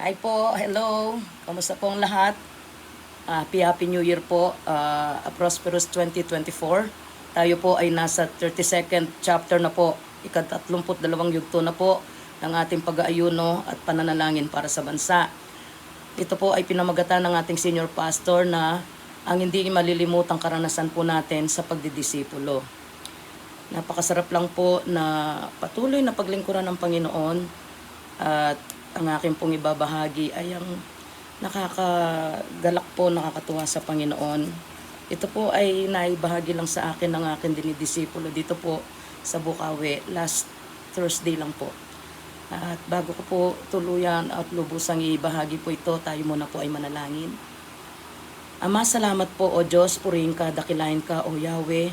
Hi po, hello. Kamusta po ang lahat? Ah, happy Happy New Year po. Ah, a prosperous 2024. Tayo po ay nasa 32nd chapter na po. Ika-32 yugto na po ng ating pag-aayuno at pananalangin para sa bansa. Ito po ay pinamagatan ng ating senior pastor na ang hindi malilimutang karanasan po natin sa pagdidisipulo. Napakasarap lang po na patuloy na paglingkuran ng Panginoon at ang aking pong ibabahagi ay ang nakakagalak po, nakakatuwa sa Panginoon. Ito po ay naibahagi lang sa akin ng aking dinidisipulo dito po sa Bukawi last Thursday lang po. At bago ko po tuluyan at lubusang ibahagi po ito, tayo muna po ay manalangin. Ama, salamat po o Diyos, purihin ka, dakilain ka o Yahweh.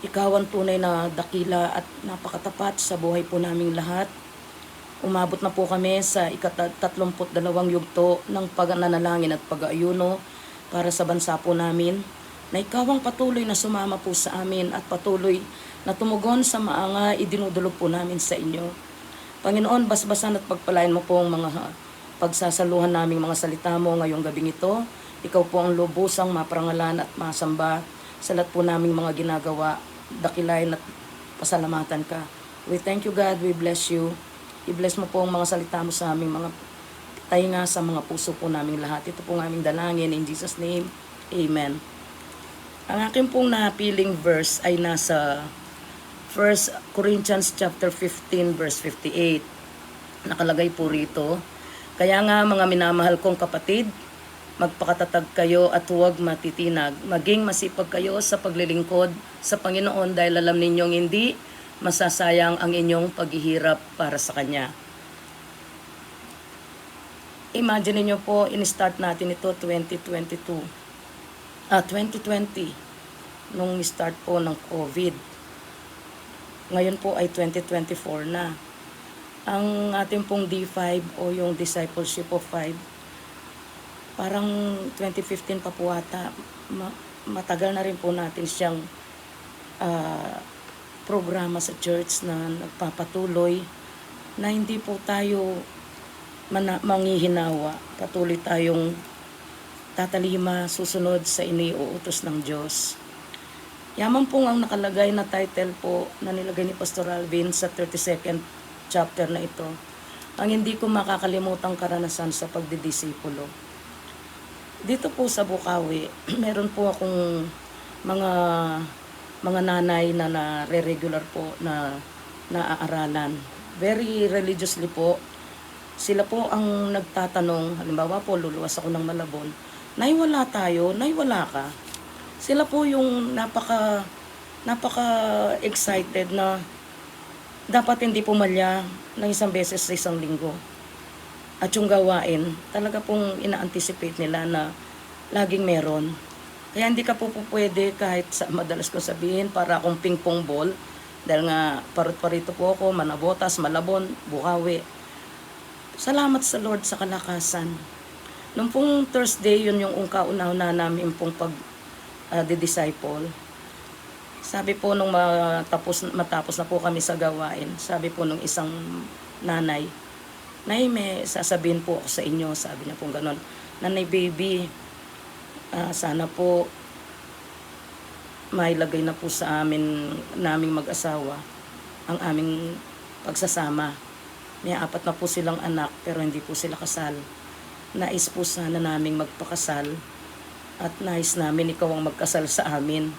Ikaw ang tunay na dakila at napakatapat sa buhay po naming lahat. Umabot na po kami sa ikatatlumput dalawang yugto ng pagnanalangin at pag-aayuno para sa bansa po namin na ikaw ang patuloy na sumama po sa amin at patuloy na tumugon sa maanga idinudulog po namin sa inyo. Panginoon, basbasan at pagpalain mo po ang mga pagsasaluhan naming mga salita mo ngayong gabing ito. Ikaw po ang lubusang maprangalan at masamba sa lahat po naming mga ginagawa. Dakilain at pasalamatan ka. We thank you God, we bless you. I-bless mo po ang mga salita mo sa aming mga tainga sa mga puso po naming lahat. Ito po ang aming dalangin. In Jesus' name, Amen. Ang aking pong napiling verse ay nasa 1 Corinthians chapter 15 verse 58. Nakalagay po rito, Kaya nga mga minamahal kong kapatid, magpakatatag kayo at huwag matitinag. Maging masipag kayo sa paglilingkod sa Panginoon dahil alam ninyong hindi masasayang ang inyong paghihirap para sa Kanya. Imagine niyo po, in-start natin ito 2022. Ah, 2020, nung start po ng COVID. Ngayon po ay 2024 na. Ang ating pong D5 o yung Discipleship of 5, parang 2015 pa po ata. Ma- matagal na rin po natin siyang ah, programa sa church na nagpapatuloy na hindi po tayo mana- manghihinawa. Patuloy tayong tatalima, susunod sa iniuutos ng Diyos. Yaman pong ang nakalagay na title po na nilagay ni Pastor Alvin sa 32nd chapter na ito. Ang hindi ko makakalimutang karanasan sa pagdidisipulo. Dito po sa Bukawi, meron po akong mga mga nanay na nare-regular po na naaaralan. Very religiously po. Sila po ang nagtatanong, halimbawa po, luluwas ako ng Malabon, Nay, wala tayo, Nay, wala ka. Sila po yung napaka, napaka excited na dapat hindi pumalya ng isang beses sa isang linggo. At yung gawain, talaga pong ina-anticipate nila na laging meron. Kaya hindi ka po, po pwede kahit sa, madalas ko sabihin para akong ping-pong ball. Dahil nga parot-parito po ako, manabotas, malabon, bukawi. Salamat sa Lord sa kalakasan. Nung pong Thursday, yun yung kauna-una namin pong pag uh, disciple Sabi po nung matapos, matapos na po kami sa gawain, sabi po nung isang nanay, Nay, may sasabihin po ako sa inyo, sabi niya po gano'n. Nanay baby, uh, sana po mailagay na po sa amin, naming mag-asawa, ang aming pagsasama. May apat na po silang anak, pero hindi po sila kasal. Nais po sana naming magpakasal at nais namin ikaw ang magkasal sa amin.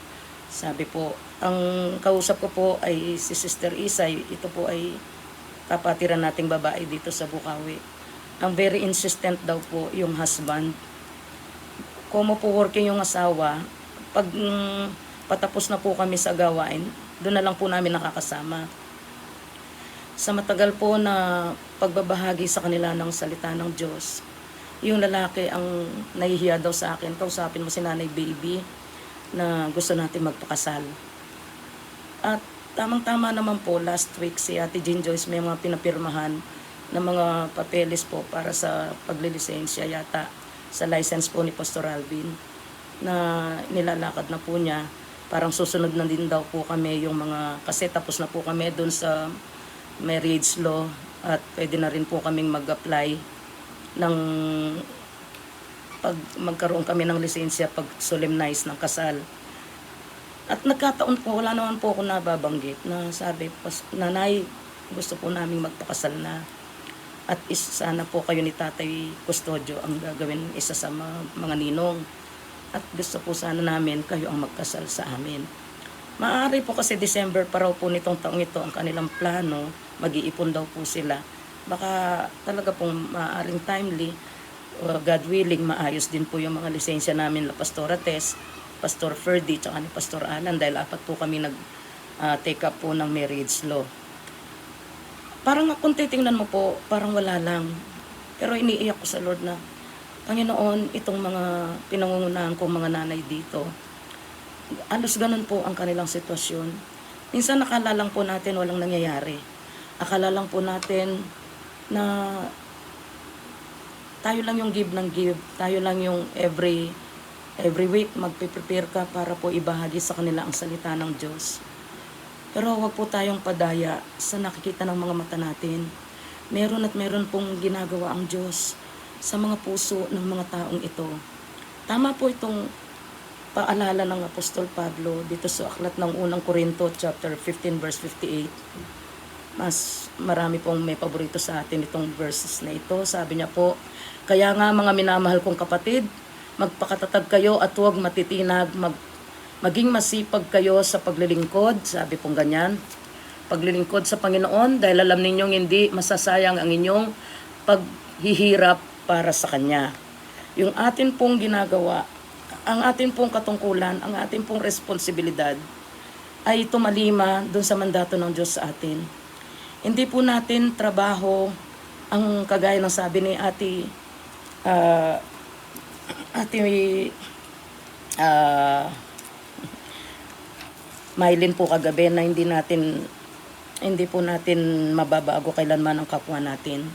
Sabi po, ang kausap ko po ay si Sister Isay. Ito po ay kapatiran nating babae dito sa Bukawi. Ang very insistent daw po yung husband. Como po working yung asawa, pag mm, patapos na po kami sa gawain, doon na lang po namin nakakasama. Sa matagal po na pagbabahagi sa kanila ng salita ng Diyos, yung lalaki ang nahihiya daw sa akin, kausapin mo si nanay baby na gusto natin magpakasal. At tamang-tama naman po, last week si Ate Jean Joyce may mga pinapirmahan na mga papeles po para sa paglilisensya yata sa license po ni Pastor Alvin na nilalakad na po niya. Parang susunod na din daw po kami yung mga, kasi tapos na po kami dun sa marriage law at pwede na rin po kaming mag-apply ng pag magkaroon kami ng lisensya pag solemnize ng kasal. At nagkataon po, wala naman po ako nababanggit na sabi, nanay, gusto po namin magpakasal na. At is, sana po kayo ni Tatay Custodio ang gagawin isa sa mga, mga ninong. At gusto po sana namin kayo ang magkasal sa amin. Maaari po kasi December pa raw po nitong taong ito ang kanilang plano, mag-iipon daw po sila. Baka talaga pong maaaring timely, uh, God willing, maayos din po yung mga lisensya namin la Pastora Tess, Pastor Ferdy, tsaka ni Pastor Alan dahil apat po kami nag uh, take up po ng marriage law. Parang kung titingnan mo po, parang wala lang. Pero iniiyak ko sa Lord na, Panginoon, itong mga pinangungunahan kong mga nanay dito, alos ganun po ang kanilang sitwasyon. Minsan nakala lang po natin walang nangyayari. Akala lang po natin na tayo lang yung give ng give. Tayo lang yung every every week magpe-prepare ka para po ibahagi sa kanila ang salita ng Diyos. Pero huwag po tayong padaya sa nakikita ng mga mata natin. Meron at meron pong ginagawa ang Diyos sa mga puso ng mga taong ito. Tama po itong paalala ng Apostol Pablo dito sa aklat ng unang Korinto chapter 15 verse 58. Mas marami pong may paborito sa atin itong verses na ito. Sabi niya po, kaya nga mga minamahal kong kapatid, magpakatatag kayo at huwag matitinag, mag, maging masipag kayo sa paglilingkod, sabi pong ganyan. Paglilingkod sa Panginoon dahil alam ninyong hindi masasayang ang inyong paghihirap para sa Kanya. Yung atin pong ginagawa, ang atin pong katungkulan, ang atin pong responsibilidad ay tumalima doon sa mandato ng Diyos sa atin. Hindi po natin trabaho ang kagaya ng sabi ni Ate uh, Ate uh, Maylin po kagabi na hindi natin hindi po natin mababago kailanman ang kapwa natin.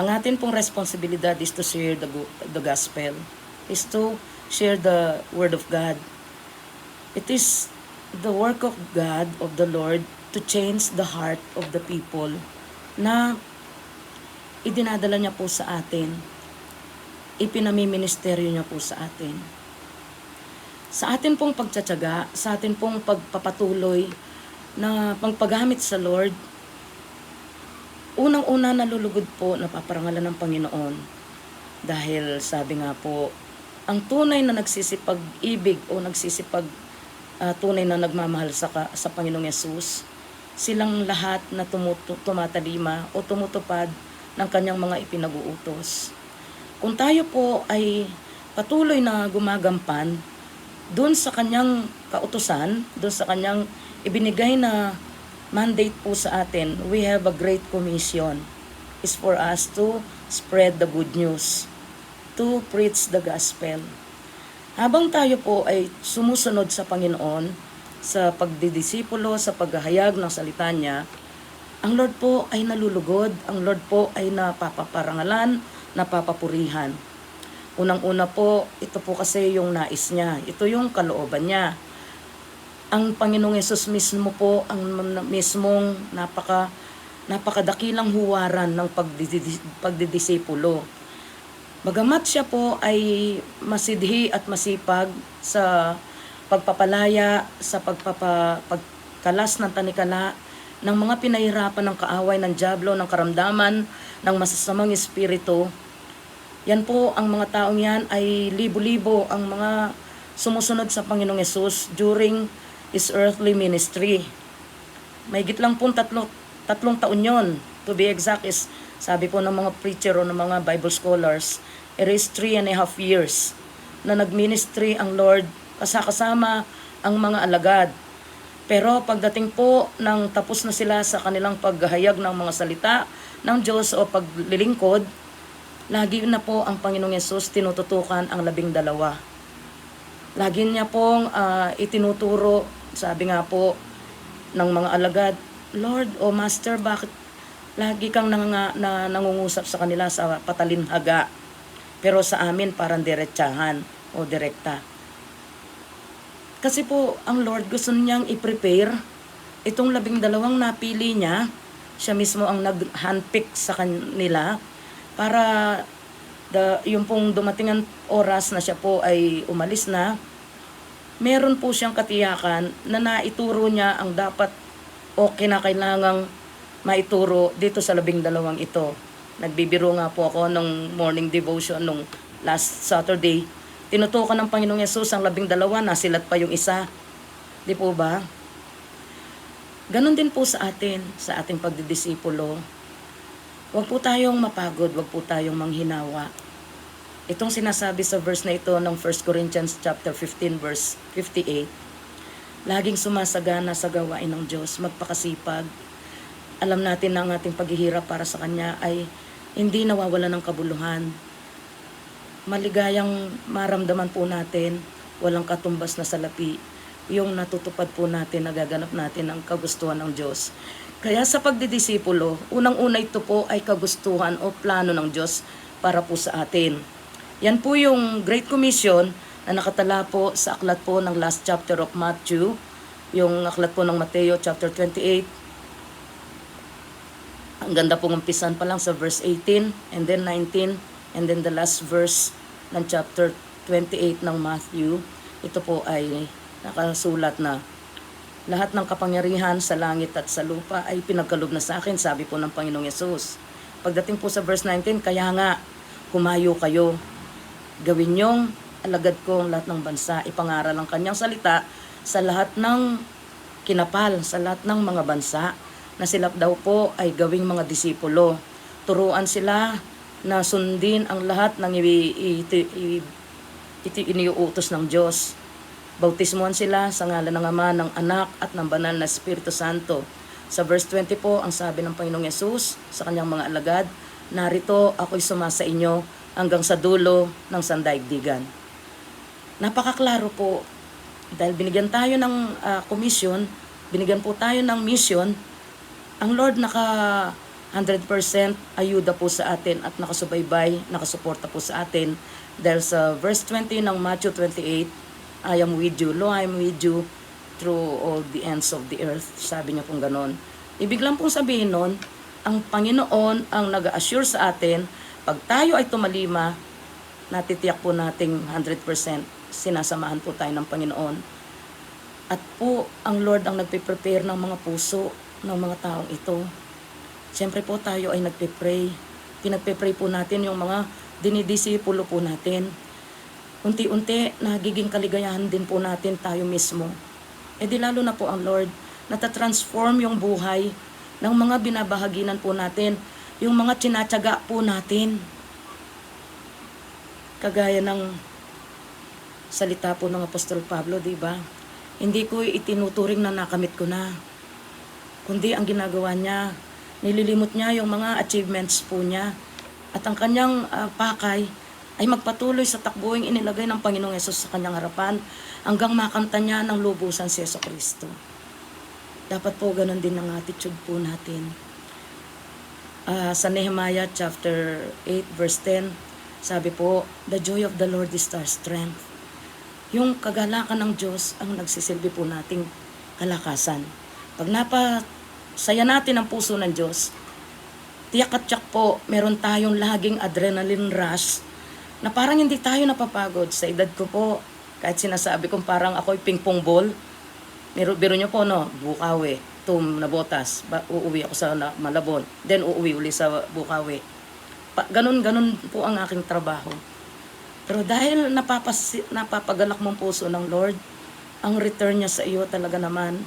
Ang atin pong responsibilidad is to share the, the gospel, is to share the word of God. It is the work of God, of the Lord, to change the heart of the people na idinadala niya po sa atin. Ipinamiministeryo niya po sa atin. Sa atin pong pagtsatsaga, sa atin pong pagpapatuloy na pagpagamit sa Lord, unang-una nalulugod po na paparangalan ng Panginoon. Dahil sabi nga po, ang tunay na nagsisipag-ibig o nagsisipag ah, tunay na nagmamahal sa, sa Panginoong Yesus, silang lahat na tumutu- tumatalima o tumutupad ng kanyang mga ipinag-uutos. Kung tayo po ay patuloy na gumagampan doon sa kanyang kautusan, doon sa kanyang ibinigay na mandate po sa atin, we have a great commission. is for us to spread the good news, to preach the gospel. Habang tayo po ay sumusunod sa Panginoon, sa pagdidisipulo, sa paghahayag ng salita niya, ang Lord po ay nalulugod, ang Lord po ay napapaparangalan, napapapurihan. Unang-una po, ito po kasi yung nais niya. Ito yung kalooban niya. Ang Panginoong Yesus mismo po, ang mismong napaka, napakadakilang huwaran ng pagdidis- pagdidisipulo. Bagamat siya po ay masidhi at masipag sa pagpapalaya, sa pagpapa, pagkalas ng tanikala, ng mga pinahirapan ng kaaway ng Diablo, ng karamdaman, ng masasamang espiritu, yan po, ang mga taong yan ay libo-libo ang mga sumusunod sa Panginoong Yesus during His earthly ministry. May lang pong tatlo, tatlong taon yon. To be exact is, sabi po ng mga preacher o ng mga Bible scholars, it is three and a half years na nagministry ang Lord kasakasama ang mga alagad. Pero pagdating po ng tapos na sila sa kanilang paghahayag ng mga salita ng Diyos o paglilingkod, lagi na po ang Panginoong Yesus tinututukan ang labing dalawa. Lagi niya pong ah, itinuturo, sabi nga po ng mga alagad, Lord o Master, bakit lagi kang nang, na, nangungusap sa kanila sa patalinhaga? Pero sa amin parang diretsahan o direkta. Kasi po, ang Lord gusto niyang i-prepare itong labing dalawang napili niya. Siya mismo ang nag-handpick sa kanila para the, yung pong dumating ang oras na siya po ay umalis na, meron po siyang katiyakan na naituro niya ang dapat o kinakailangang maituro dito sa labing dalawang ito. Nagbibiro nga po ako nung morning devotion nung last Saturday. Tinutukan ng Panginoong Yesus ang labing dalawa, nasilat pa yung isa. Di po ba? Ganon din po sa atin, sa ating pagdidisipulo. Huwag po tayong mapagod, huwag po tayong manghinawa. Itong sinasabi sa verse na ito ng 1 Corinthians chapter 15 verse 58, laging sumasagana sa gawain ng Diyos, magpakasipag. Alam natin na ang ating paghihirap para sa Kanya ay hindi nawawala ng kabuluhan. Maligayang maramdaman po natin, walang katumbas na salapi, yung natutupad po natin, nagaganap natin ang kagustuhan ng Diyos. Kaya sa pagdidisipulo, unang-una ito po ay kagustuhan o plano ng Diyos para po sa atin. Yan po yung Great Commission na nakatala po sa aklat po ng last chapter of Matthew, yung aklat po ng Mateo chapter 28. Ang ganda pong umpisan pa lang sa verse 18 and then 19 and then the last verse ng chapter 28 ng Matthew. Ito po ay nakasulat na lahat ng kapangyarihan sa langit at sa lupa ay pinagkalob na sa akin, sabi po ng Panginoong Yesus. Pagdating po sa verse 19, kaya nga, humayo kayo, gawin niyong alagad ko ang lahat ng bansa, ipangaral ang kanyang salita sa lahat ng kinapal, sa lahat ng mga bansa, na sila daw po ay gawing mga disipulo. Turuan sila na sundin ang lahat ng i- i- i- iti iniuutos ng Diyos. Bautismuhan sila sa ngalan ng Ama, ng Anak at ng Banal na Espiritu Santo. Sa verse 20 po, ang sabi ng Panginoong Yesus sa kanyang mga alagad, Narito ako'y sumasa inyo hanggang sa dulo ng sandaigdigan. Napakaklaro po dahil binigyan tayo ng ah, komisyon, binigyan po tayo ng mission, ang Lord naka 100% ayuda po sa atin at nakasubaybay, nakasuporta po sa atin. Dahil sa verse 20 ng Matthew 28, I am with you, lo I am with you through all the ends of the earth. Sabi niya pong ganon. Ibig lang pong sabihin nun, ang Panginoon ang nag-assure sa atin, pag tayo ay tumalima, natitiyak po nating 100% sinasamahan po tayo ng Panginoon. At po, ang Lord ang nagpe-prepare ng mga puso ng mga taong ito. Siyempre po tayo ay nagpe-pray. Pinagpe-pray po natin yung mga dinidisipulo po natin. Unti-unti, nagiging kaligayahan din po natin tayo mismo. E di lalo na po ang Lord, natatransform yung buhay ng mga binabahaginan po natin, yung mga tinatsaga po natin. Kagaya ng salita po ng Apostol Pablo, di ba? Hindi ko itinuturing na nakamit ko na. Kundi ang ginagawa niya, nililimot niya yung mga achievements po niya. At ang kanyang ah, pakay ay magpatuloy sa takbuing inilagay ng Panginoong Yesus sa kanyang harapan hanggang makanta niya ng lubusan si Yeso Kristo. Dapat po ganun din ang attitude po natin. Ah, sa Nehemiah chapter 8 verse 10, sabi po, The joy of the Lord is our strength. Yung kagalakan ng Diyos ang nagsisilbi po nating kalakasan. Pag napasaya natin ang puso ng Diyos, tiyak at tiyak po, meron tayong laging adrenaline rush na parang hindi tayo napapagod. Sa edad ko po, kahit sinasabi kong parang ako'y ping-pong ball, Biro, biro nyo po, no? Bukawi, tum na botas. Ba, uuwi ako sa na, Malabon. Then uuwi uli sa Bukawi. Pa, ganun, ganun po ang aking trabaho. Pero dahil napapas, napapagalak mong puso ng Lord, ang return niya sa iyo talaga naman,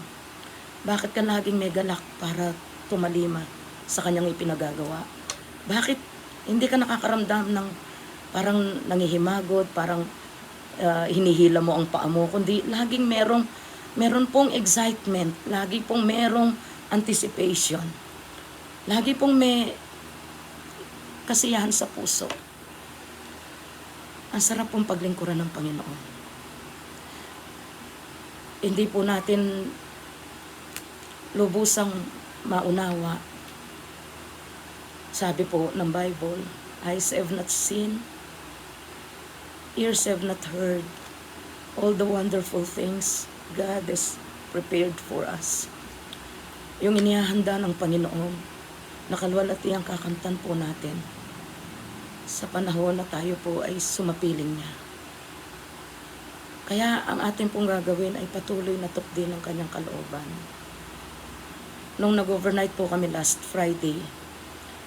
bakit ka laging may galak para tumalima sa kanyang ipinagagawa? Bakit hindi ka nakakaramdam ng parang nangihimagod, parang ah, hinihila mo ang paa mo, kundi laging merong meron pong excitement, lagi pong merong anticipation. Lagi pong may kasiyahan sa puso. Ang sarap pong paglingkuran ng Panginoon. Hindi po natin lubusang maunawa. Sabi po ng Bible, eyes have not seen, ears have not heard, all the wonderful things God has prepared for us. Yung inihahanda ng Panginoon, nakalwalati ang kakantan po natin. sa panahon na tayo po ay sumapiling niya. Kaya ang ating pong gagawin ay patuloy na tukdin ng kanyang kalooban. Nung nag-overnight po kami last Friday,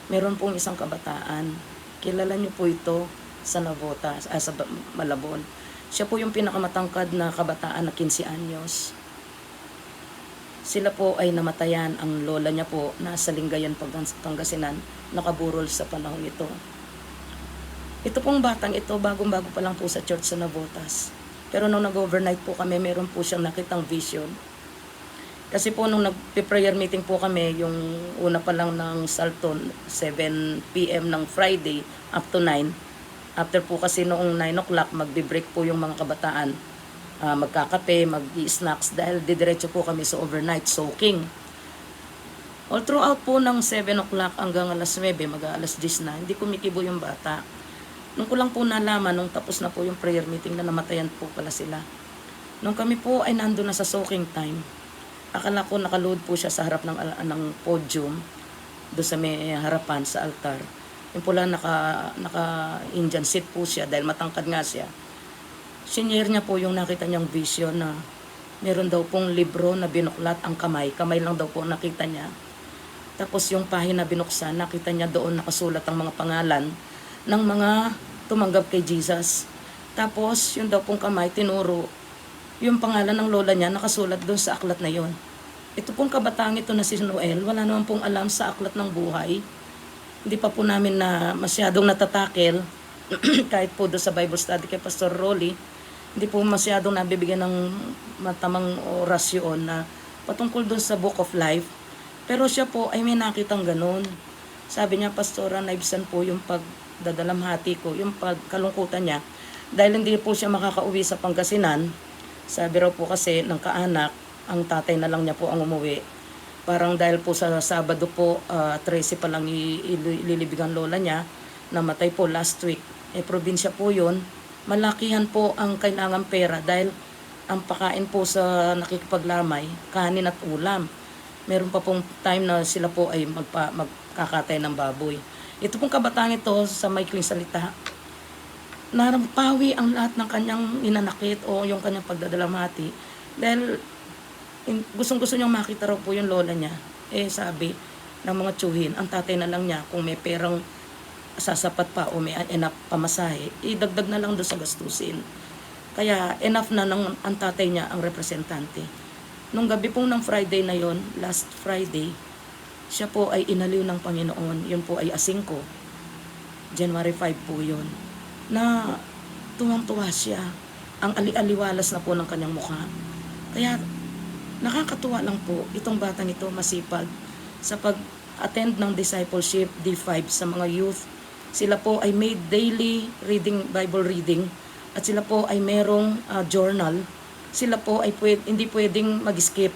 meron pong isang kabataan. Kilala niyo po ito sa Navota, ah, sa Malabon. Siya po yung pinakamatangkad na kabataan na 15 anyos. Sila po ay namatayan. Ang lola niya po nasa Lingayen, Pangas- Pangasinan, nakaburol sa panahon ito. Ito pong batang ito, bagong-bago pa lang po sa church sa Navotas. Pero nung nag-overnight po kami, meron po siyang nakitang vision. Kasi po nung nag-prayer meeting po kami, yung una pa lang ng Salton, 7 p.m. ng Friday up to 9. After po kasi noong 9 o'clock, magbe-break po yung mga kabataan. Ah, magkakape, mag-snacks dahil didiretso po kami sa overnight soaking. All throughout po ng 7 o'clock hanggang alas 9, mag alas 10 na, hindi kumikibo yung bata. Nung ko lang po nalaman, nung tapos na po yung prayer meeting na namatayan po pala sila. Nung kami po ay nando na sa soaking time, akala ko nakaload po siya sa harap ng, ng podium, do sa may harapan sa altar. Yung pula naka, naka Indian seat po siya dahil matangkad nga siya. Sinyer niya po yung nakita niyang vision na meron daw pong libro na binuklat ang kamay. Kamay lang daw po nakita niya. Tapos yung pahina binuksan, nakita niya doon nakasulat ang mga pangalan ng mga tumanggap kay Jesus. Tapos yung daw pong kamay, tinuro yung pangalan ng lola niya nakasulat doon sa aklat na yon. Ito pong kabataang ito na si Noel, wala naman pong alam sa aklat ng buhay. Hindi pa po namin na masyadong natatakel kahit po doon sa Bible study kay Pastor Rolly, hindi po masyadong nabibigyan ng matamang orasyon na patungkol doon sa Book of Life. Pero siya po ay may nakitang ganun. Sabi niya, Pastora, naibsan po yung pagdadalamhati ko, yung pagkalungkutan niya. Dahil hindi po siya makakauwi sa Pangasinan, sabi raw po kasi ng kaanak, ang tatay na lang niya po ang umuwi. Parang dahil po sa Sabado po, ah, 13 pa lang i- i- ililibig ang lola niya, namatay po last week. Eh, probinsya po yun. Malakihan po ang kailangan pera dahil ang pakain po sa nakikipaglamay, kanin at ulam. Meron pa pong time na sila po ay magpa, magkakatay ng baboy. Ito pong kabataan ito sa maikling salita, narampawi ang lahat ng kanyang inanakit o yung kanyang pagdadalamhati dahil gustong gusto niyang makita raw po yung lola niya eh sabi ng mga tsuhin ang tatay na lang niya kung may perang sasapat pa o may enough pamasahe idagdag na lang doon sa gastusin. Kaya enough na ng ang tatay niya ang representante. Nung gabi pong ng Friday na yon last Friday siya po ay inaliw ng Panginoon. Yun po ay asingko January 5 po yun. Na tuwang-tuwa siya. Ang ali-aliwalas na po ng kanyang mukha. Kaya nakakatuwa lang po itong batang ito masipag sa pag-attend ng discipleship D5 sa mga youth. Sila po ay made daily reading, Bible reading at sila po ay merong ah, journal. Sila po ay pwed, hindi pwedeng mag-skip.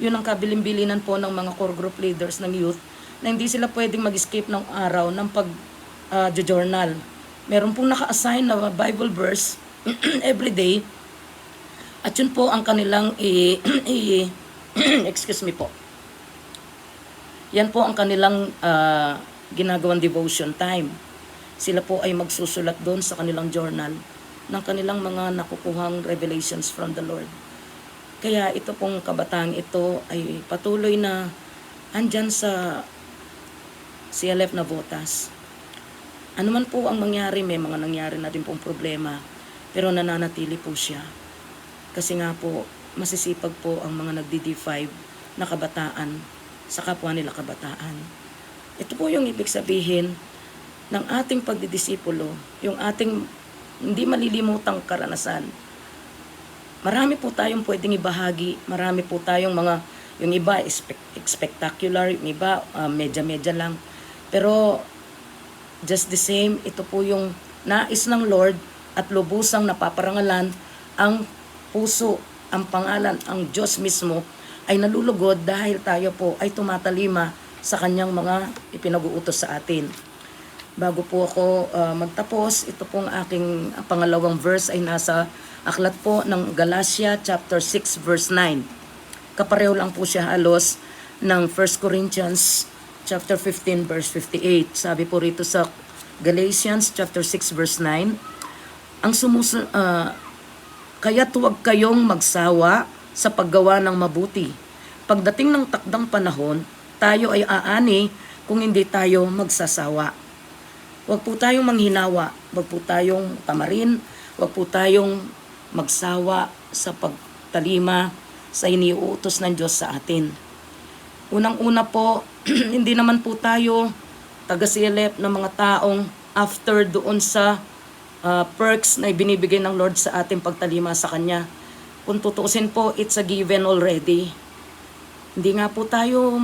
Yun ang kabilin-bilinan po ng mga core group leaders ng youth na hindi sila pwedeng mag-skip ng araw ng pag-journal meron pong naka-assign na Bible verse every day. At yun po ang kanilang i, i- excuse me po. Yan po ang kanilang ah, ginagawang devotion time. Sila po ay magsusulat doon sa kanilang journal ng kanilang mga nakukuhang revelations from the Lord. Kaya ito pong kabataang ito ay patuloy na andyan sa CLF na botas. Ano man po ang mangyari, may mga nangyari na din pong problema, pero nananatili po siya. Kasi nga po, masisipag po ang mga nagdi-D5 na kabataan sa kapwa nila kabataan. Ito po yung ibig sabihin ng ating pagdidisipulo, yung ating hindi malilimutang karanasan. Marami po tayong pwedeng ibahagi, marami po tayong mga, yung iba spec- spectacular, yung iba ah, medya-medya lang. Pero Just the same, ito po yung nais ng Lord at lubusang napaparangalan ang puso, ang pangalan, ang Diyos mismo ay nalulugod dahil tayo po ay tumatalima sa kanyang mga ipinag-uutos sa atin. Bago po ako uh, magtapos, ito pong aking pangalawang verse ay nasa aklat po ng Galatia chapter 6 verse 9. Kapareho lang po siya halos ng 1 Corinthians chapter 15 verse 58. Sabi po rito sa Galatians chapter 6 verse 9. Ang sumusunod, kaya't huwag kayong magsawa sa paggawa ng mabuti. Pagdating ng takdang panahon, tayo ay aani kung hindi tayo magsasawa. Huwag po tayong manghinawa, huwag po tayong tamarin, huwag po tayong magsawa sa pagtalima sa iniuutos ng Diyos sa atin. Unang-una po, hindi naman po tayo tagasilip ng mga taong after doon sa uh, perks na ibinibigay ng Lord sa ating pagtalima sa Kanya. Kung tutuusin po, it's a given already. Hindi nga po tayo,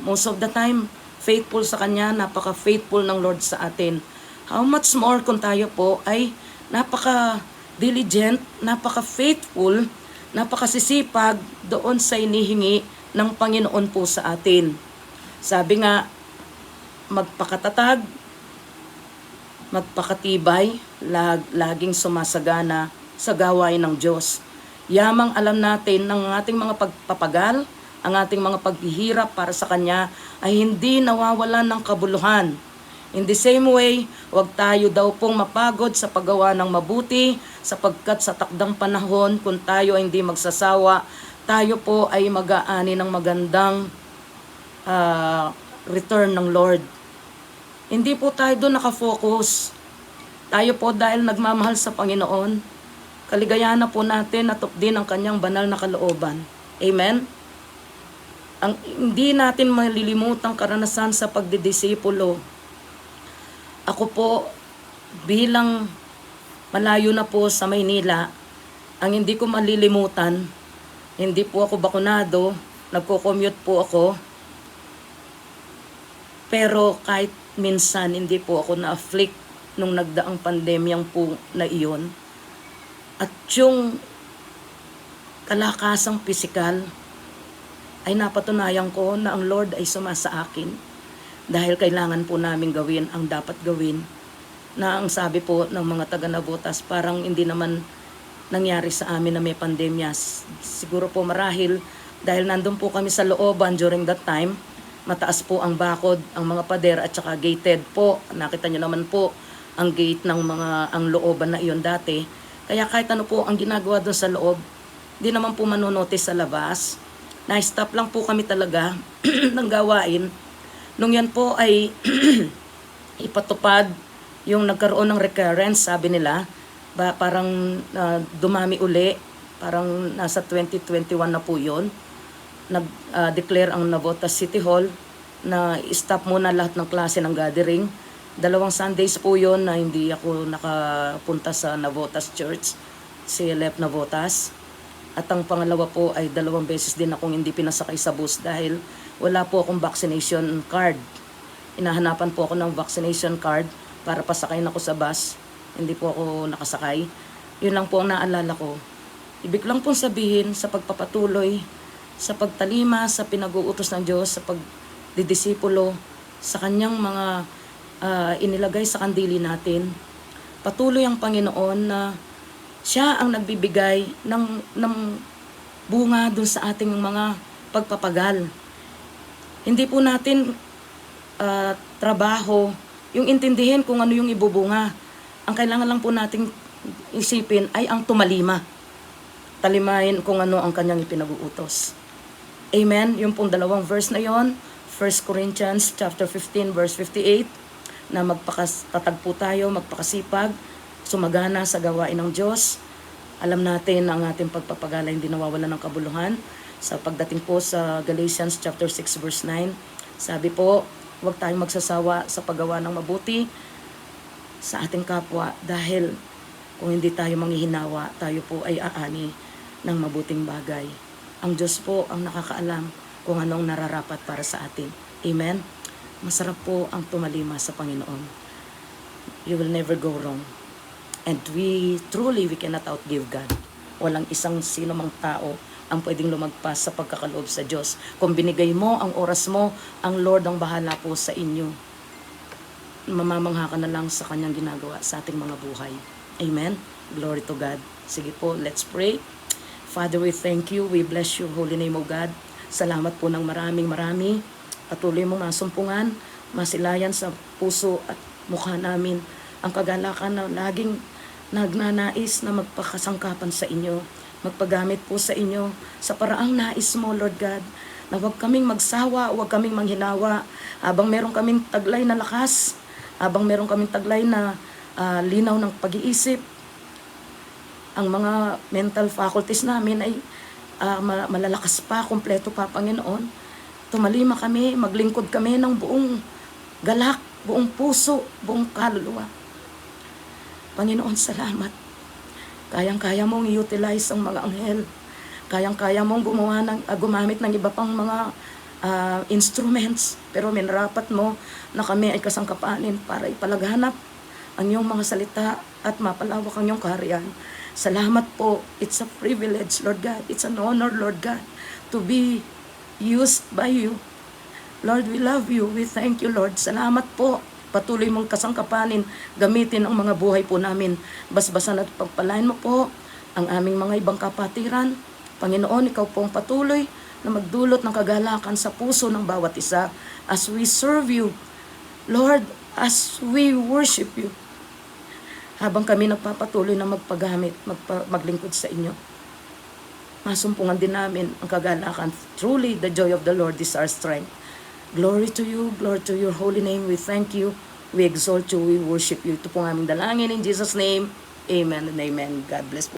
most of the time, faithful sa Kanya, napaka-faithful ng Lord sa atin. How much more kung tayo po ay napaka-diligent, napaka-faithful, napakasisipag doon sa inihingi ng Panginoon po sa atin. Sabi nga, magpakatatag, magpakatibay, lag, laging sumasagana sa gawain ng Diyos. Yamang alam natin ng ating mga pagpapagal, ang ating mga paghihirap para sa Kanya ay hindi nawawalan ng kabuluhan. In the same way, huwag tayo daw pong mapagod sa paggawa ng mabuti sapagkat sa takdang panahon kung tayo ay hindi magsasawa, tayo po ay mag-aani ng magandang ah, return ng Lord. Hindi po tayo doon nakafocus. Tayo po dahil nagmamahal sa Panginoon, kaligayahan na po natin at din ang kanyang banal na kalooban. Amen? Ang hindi natin malilimutang karanasan sa pagdidisipulo. Ako po bilang malayo na po sa Maynila, ang hindi ko malilimutan, hindi po ako bakunado, nagko-commute po ako, pero kahit minsan hindi po ako na-afflict nung nagdaang pandemyang po na iyon. At yung kalakasang pisikal ay napatunayan ko na ang Lord ay sumasa akin dahil kailangan po namin gawin ang dapat gawin na ang sabi po ng mga taga-Nabotas parang hindi naman nangyari sa amin na may pandemya. Siguro po marahil dahil nandun po kami sa looban during that time, mataas po ang bakod, ang mga pader at saka gated po. Nakita nyo naman po ang gate ng mga ang looban na iyon dati. Kaya kahit ano po ang ginagawa doon sa loob, di naman po manonotice sa labas. Na-stop lang po kami talaga ng gawain. Nung yan po ay ipatupad yung nagkaroon ng recurrence, sabi nila, ba, parang ah, dumami uli, parang nasa 2021 na po yun. Nag-declare ang Navotas City Hall na stop muna lahat ng klase ng gathering. Dalawang Sundays po yon na hindi ako nakapunta sa Navotas Church, CLF Navotas. At ang pangalawa po ay dalawang beses din akong hindi pinasakay sa bus dahil wala po akong vaccination card. Inahanapan po ako ng vaccination card para pasakayin ako sa bus. Hindi po ako nakasakay. Yun lang po ang naalala ko. Ibig lang pong sabihin sa pagpapatuloy, sa pagtalima, sa pinag-uutos ng Diyos, sa pagdidisipulo, sa kanyang mga ah, inilagay sa kandili natin. Patuloy ang Panginoon na siya ang nagbibigay ng, ng bunga dun sa ating mga pagpapagal. Hindi po natin ah, trabaho yung intindihin kung ano yung ibubunga. Ang kailangan lang po nating isipin ay ang tumalima. Talimahin kung ano ang kanyang ipinag-uutos. Amen. Yung pong dalawang verse na yon, 1 Corinthians chapter 15 verse 58 na magpakatatag po tayo, magpakasipag, sumagana sa gawain ng Diyos. Alam natin na ang ating pagpapagala hindi nawawala ng kabuluhan. Sa pagdating po sa Galatians chapter 6 verse 9, sabi po, huwag tayong magsasawa sa paggawa ng mabuti sa ating kapwa dahil kung hindi tayo manghihinawa, tayo po ay aani ng mabuting bagay. Ang Diyos po ang nakakaalam kung anong nararapat para sa atin. Amen? Masarap po ang tumalima sa Panginoon. You will never go wrong. And we, truly, we cannot outgive God. Walang isang sino mang tao ang pwedeng lumagpas sa pagkakaloob sa Diyos. Kung binigay mo ang oras mo, ang Lord ang bahala po sa inyo. Mamamangha ka na lang sa kanyang ginagawa sa ating mga buhay. Amen? Glory to God. Sige po, let's pray. Father, we thank you. We bless you, holy name of God. Salamat po ng maraming marami. Patuloy mo masumpungan, masilayan sa puso at mukha namin ang kagalakan na laging nagnanais na magpakasangkapan sa inyo, magpagamit po sa inyo sa paraang nais mo, Lord God, na huwag kaming magsawa, huwag kaming manghinawa, habang meron kaming taglay na lakas, habang meron kaming taglay na ah, linaw ng pag-iisip, ang mga mental faculties namin ay ma- malalakas pa, kumpleto pa, Panginoon. Tumalima kami, maglingkod kami ng buong galak, buong puso, buong kaluluwa. Panginoon, salamat. Kayang-kaya mong i-utilize ang mga anghel. Kayang-kaya mong gumawa ng, ah, gumamit ng iba pang mga ah, instruments. Pero minrapat mo na kami ay kasangkapanin para ipalaghanap ang iyong mga salita at mapalawak ang iyong kaharian. Salamat po. It's a privilege, Lord God. It's an honor, Lord God, to be used by you. Lord, we love you. We thank you, Lord. Salamat po. Patuloy mong kasangkapanin, gamitin ang mga buhay po namin. Basbasan at pagpalain mo po ang aming mga ibang kapatiran. Panginoon, ikaw po ang patuloy na magdulot ng kagalakan sa puso ng bawat isa as we serve you. Lord, as we worship you. Habang kami nagpapatuloy na magpagamit, magpa, maglingkod sa inyo. Masumpungan din namin ang kagalakan. Truly, the joy of the Lord is our strength. Glory to you, glory to your holy name. We thank you, we exalt you, we worship you. Ito po ang aming dalangin in Jesus' name. Amen and amen. God bless po.